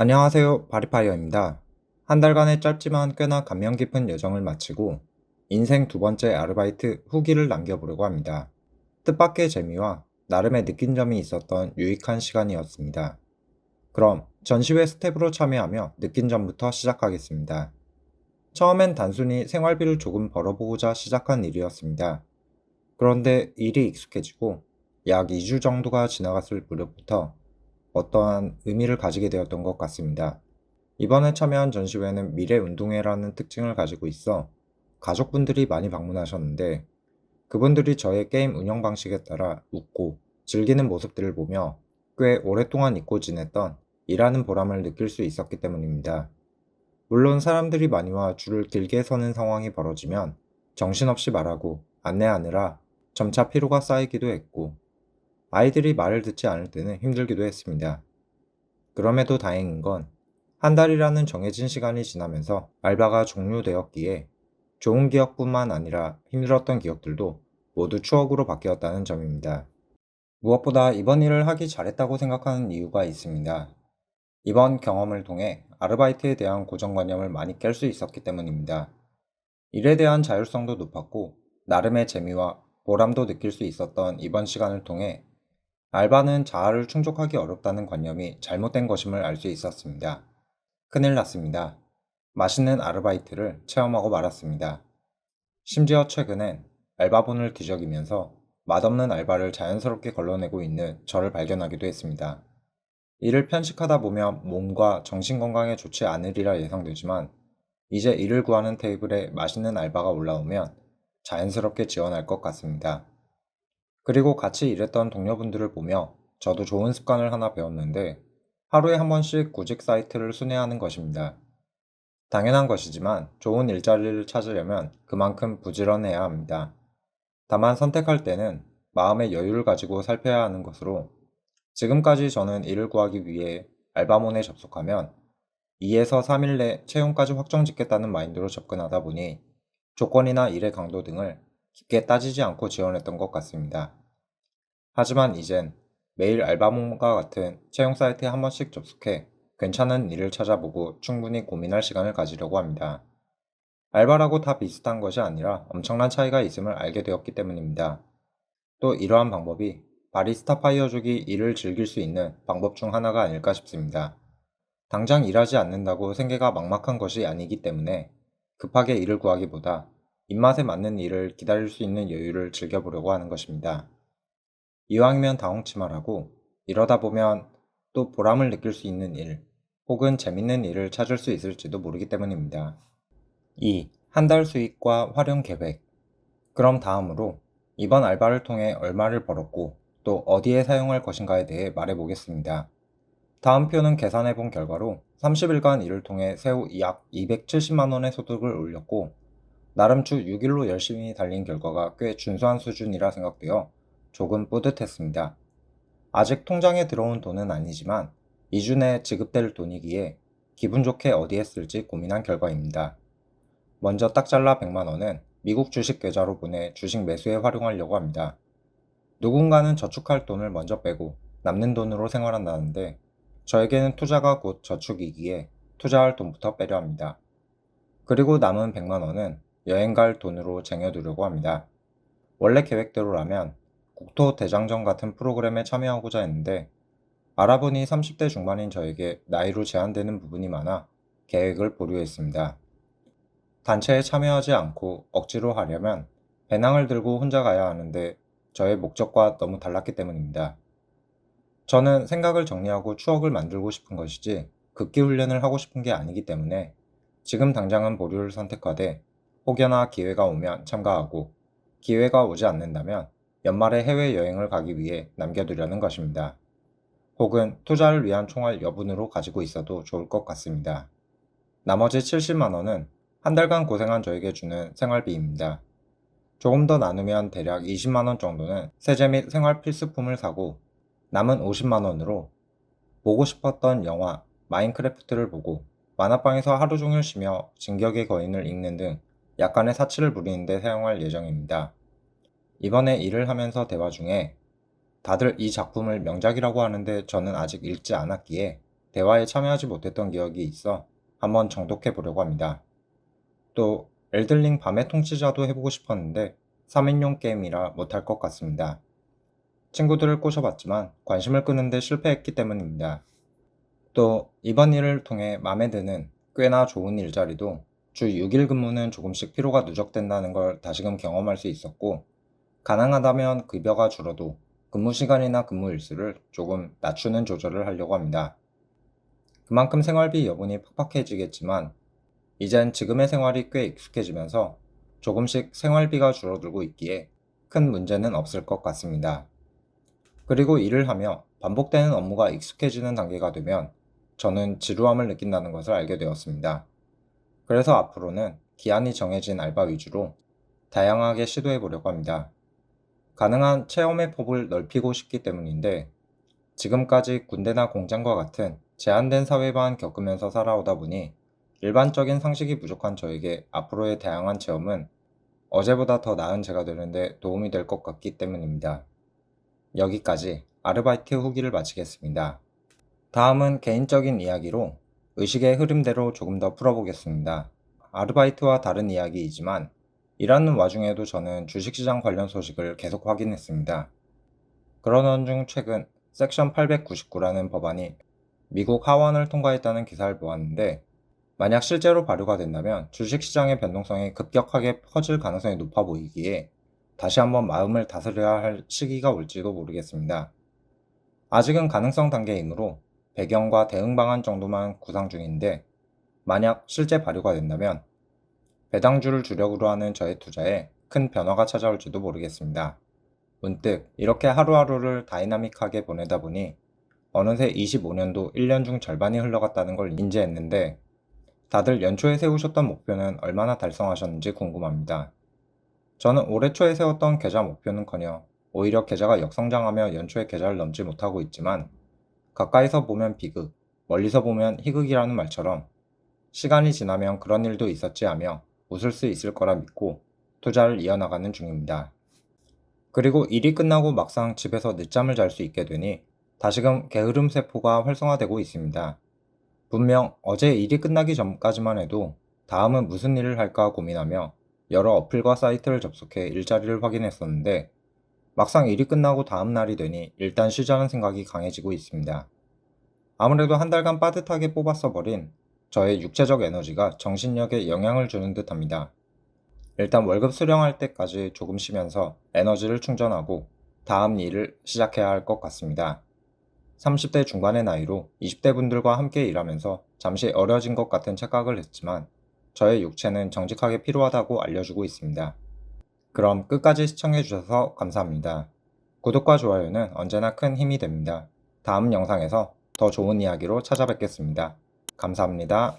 안녕하세요. 바리파이어입니다. 한 달간의 짧지만 꽤나 감명 깊은 여정을 마치고 인생 두 번째 아르바이트 후기를 남겨보려고 합니다. 뜻밖의 재미와 나름의 느낀 점이 있었던 유익한 시간이었습니다. 그럼 전시회 스텝으로 참여하며 느낀 점부터 시작하겠습니다. 처음엔 단순히 생활비를 조금 벌어보고자 시작한 일이었습니다. 그런데 일이 익숙해지고 약 2주 정도가 지나갔을 무렵부터 어떠한 의미를 가지게 되었던 것 같습니다. 이번에 참여한 전시회는 미래운동회라는 특징을 가지고 있어 가족분들이 많이 방문하셨는데 그분들이 저의 게임 운영 방식에 따라 웃고 즐기는 모습들을 보며 꽤 오랫동안 잊고 지냈던 일하는 보람을 느낄 수 있었기 때문입니다. 물론 사람들이 많이 와 줄을 길게 서는 상황이 벌어지면 정신없이 말하고 안내하느라 점차 피로가 쌓이기도 했고 아이들이 말을 듣지 않을 때는 힘들기도 했습니다. 그럼에도 다행인 건 한 달이라는 정해진 시간이 지나면서 알바가 종료되었기에 좋은 기억뿐만 아니라 힘들었던 기억들도 모두 추억으로 바뀌었다는 점입니다. 무엇보다 이번 일을 하기 잘했다고 생각하는 이유가 있습니다. 이번 경험을 통해 아르바이트에 대한 고정관념을 많이 깰 수 있었기 때문입니다. 일에 대한 자율성도 높았고 나름의 재미와 보람도 느낄 수 있었던 이번 시간을 통해 알바는 자아를 충족하기 어렵다는 관념이 잘못된 것임을 알 수 있었습니다. 큰일 났습니다. 맛있는 아르바이트를 체험하고 말았습니다. 심지어 최근엔 알바본을 뒤적이면서 맛없는 알바를 자연스럽게 걸러내고 있는 저를 발견하기도 했습니다. 일을 편식하다 보면 몸과 정신 건강에 좋지 않으리라 예상되지만 이제 일을 구하는 테이블에 맛있는 알바가 올라오면 자연스럽게 지원할 것 같습니다. 그리고 같이 일했던 동료분들을 보며 저도 좋은 습관을 하나 배웠는데 하루에 한 번씩 구직 사이트를 순회하는 것입니다. 당연한 것이지만 좋은 일자리를 찾으려면 그만큼 부지런해야 합니다. 다만 선택할 때는 마음의 여유를 가지고 살펴야 하는 것으로 지금까지 저는 일을 구하기 위해 알바몬에 접속하면 2에서 3일 내 채용까지 확정 짓겠다는 마인드로 접근하다 보니 조건이나 일의 강도 등을 깊게 따지지 않고 지원했던 것 같습니다. 하지만 이젠 매일 알바몬과 같은 채용 사이트에 한 번씩 접속해 괜찮은 일을 찾아보고 충분히 고민할 시간을 가지려고 합니다. 알바라고 다 비슷한 것이 아니라 엄청난 차이가 있음을 알게 되었기 때문입니다. 또 이러한 방법이 바리스타 파이어족이 일을 즐길 수 있는 방법 중 하나가 아닐까 싶습니다. 당장 일하지 않는다고 생계가 막막한 것이 아니기 때문에 급하게 일을 구하기보다 입맛에 맞는 일을 기다릴 수 있는 여유를 즐겨보려고 하는 것입니다. 이왕이면 당홍치 말하고 이러다 보면 또 보람을 느낄 수 있는 일 혹은 재밌는 일을 찾을 수 있을지도 모르기 때문입니다. 2. 한 달 수익과 활용 계획 그럼 다음으로 이번 알바를 통해 얼마를 벌었고 또 어디에 사용할 것인가에 대해 말해보겠습니다. 다음 표는 계산해 본 결과로 30일간 일을 통해 새우 약 270만원의 소득을 올렸고 나름 주 6일로 열심히 달린 결과가 꽤 준수한 수준이라 생각되어 조금 뿌듯했습니다. 아직 통장에 들어온 돈은 아니지만 2주 내에 지급될 돈이기에 기분 좋게 어디에 쓸지 고민한 결과입니다. 먼저 딱 잘라 100만원은 미국 주식 계좌로 보내 주식 매수에 활용하려고 합니다. 누군가는 저축할 돈을 먼저 빼고 남는 돈으로 생활한다는데 저에게는 투자가 곧 저축이기에 투자할 돈부터 빼려 합니다. 그리고 남은 100만원은 여행 갈 돈으로 쟁여두려고 합니다. 원래 계획대로라면 국토 대장정 같은 프로그램에 참여하고자 했는데 알아보니 30대 중반인 저에게 나이로 제한되는 부분이 많아 계획을 보류했습니다. 단체에 참여하지 않고 억지로 하려면 배낭을 들고 혼자 가야 하는데 저의 목적과 너무 달랐기 때문입니다. 저는 생각을 정리하고 추억을 만들고 싶은 것이지 극기 훈련을 하고 싶은 게 아니기 때문에 지금 당장은 보류를 선택하되 혹여나 기회가 오면 참가하고 기회가 오지 않는다면 연말에 해외여행을 가기 위해 남겨두려는 것입니다. 혹은 투자를 위한 총알 여분으로 가지고 있어도 좋을 것 같습니다. 나머지 70만원은 한 달간 고생한 저에게 주는 생활비입니다. 조금 더 나누면 대략 20만원 정도는 세제 및 생활 필수품을 사고 남은 50만원으로 보고 싶었던 영화 마인크래프트를 보고 만화방에서 하루 종일 쉬며 진격의 거인을 읽는 등 약간의 사치를 부리는데 사용할 예정입니다. 이번에 일을 하면서 대화 중에 다들 이 작품을 명작이라고 하는데 저는 아직 읽지 않았기에 대화에 참여하지 못했던 기억이 있어 한번 정독해 보려고 합니다. 또 엘들링 밤의 통치자도 해보고 싶었는데 3인용 게임이라 못할 것 같습니다. 친구들을 꼬셔봤지만 관심을 끄는데 실패했기 때문입니다. 또 이번 일을 통해 마음에 드는 꽤나 좋은 일자리도 주 6일 근무는 조금씩 피로가 누적된다는 걸 다시금 경험할 수 있었고 가능하다면 급여가 줄어도 근무 시간이나 근무 일수를 조금 낮추는 조절을 하려고 합니다. 그만큼 생활비 여분이 팍팍해지겠지만 이젠 지금의 생활이 꽤 익숙해지면서 조금씩 생활비가 줄어들고 있기에 큰 문제는 없을 것 같습니다. 그리고 일을 하며 반복되는 업무가 익숙해지는 단계가 되면 저는 지루함을 느낀다는 것을 알게 되었습니다. 그래서 앞으로는 기한이 정해진 알바 위주로 다양하게 시도해 보려고 합니다. 가능한 체험의 폭을 넓히고 싶기 때문인데 지금까지 군대나 공장과 같은 제한된 사회만 겪으면서 살아오다 보니 일반적인 상식이 부족한 저에게 앞으로의 다양한 체험은 어제보다 더 나은 제가 되는데 도움이 될 것 같기 때문입니다. 여기까지 아르바이트 후기를 마치겠습니다. 다음은 개인적인 이야기로 의식의 흐름대로 조금 더 풀어보겠습니다. 아르바이트와 다른 이야기이지만 일하는 와중에도 저는 주식시장 관련 소식을 계속 확인했습니다. 그러던 중 최근 섹션 899라는 법안이 미국 하원을 통과했다는 기사를 보았는데 만약 실제로 발효가 된다면 주식시장의 변동성이 급격하게 커질 가능성이 높아 보이기에 다시 한번 마음을 다스려야 할 시기가 올지도 모르겠습니다. 아직은 가능성 단계이므로 배경과 대응 방안 정도만 구상 중인데 만약 실제 발효가 된다면 배당주를 주력으로 하는 저의 투자에 큰 변화가 찾아올지도 모르겠습니다. 문득 이렇게 하루하루를 다이나믹하게 보내다 보니 어느새 25년도 1년 중 절반이 흘러갔다는 걸 인지했는데 다들 연초에 세우셨던 목표는 얼마나 달성하셨는지 궁금합니다. 저는 올해 초에 세웠던 계좌 목표는커녕 오히려 계좌가 역성장하며 연초에 계좌를 넘지 못하고 있지만 가까이서 보면 비극, 멀리서 보면 희극이라는 말처럼 시간이 지나면 그런 일도 있었지 하며 웃을 수 있을 거라 믿고 투자를 이어나가는 중입니다. 그리고 일이 끝나고 막상 집에서 늦잠을 잘 수 있게 되니 다시금 게으름 세포가 활성화되고 있습니다. 분명 어제 일이 끝나기 전까지만 해도 다음은 무슨 일을 할까 고민하며 여러 어플과 사이트를 접속해 일자리를 확인했었는데 막상 일이 끝나고 다음 날이 되니 일단 쉬자는 생각이 강해지고 있습니다. 아무래도 한 달간 빠듯하게 뽑았어 버린 저의 육체적 에너지가 정신력에 영향을 주는 듯 합니다. 일단 월급 수령할 때까지 조금 쉬면서 에너지를 충전하고 다음 일을 시작해야 할 것 같습니다. 30대 중반의 나이로 20대 분들과 함께 일하면서 잠시 어려진 것 같은 착각을 했지만 저의 육체는 정직하게 필요하다고 알려주고 있습니다. 그럼 끝까지 시청해주셔서 감사합니다. 구독과 좋아요는 언제나 큰 힘이 됩니다. 다음 영상에서 더 좋은 이야기로 찾아뵙겠습니다. 감사합니다.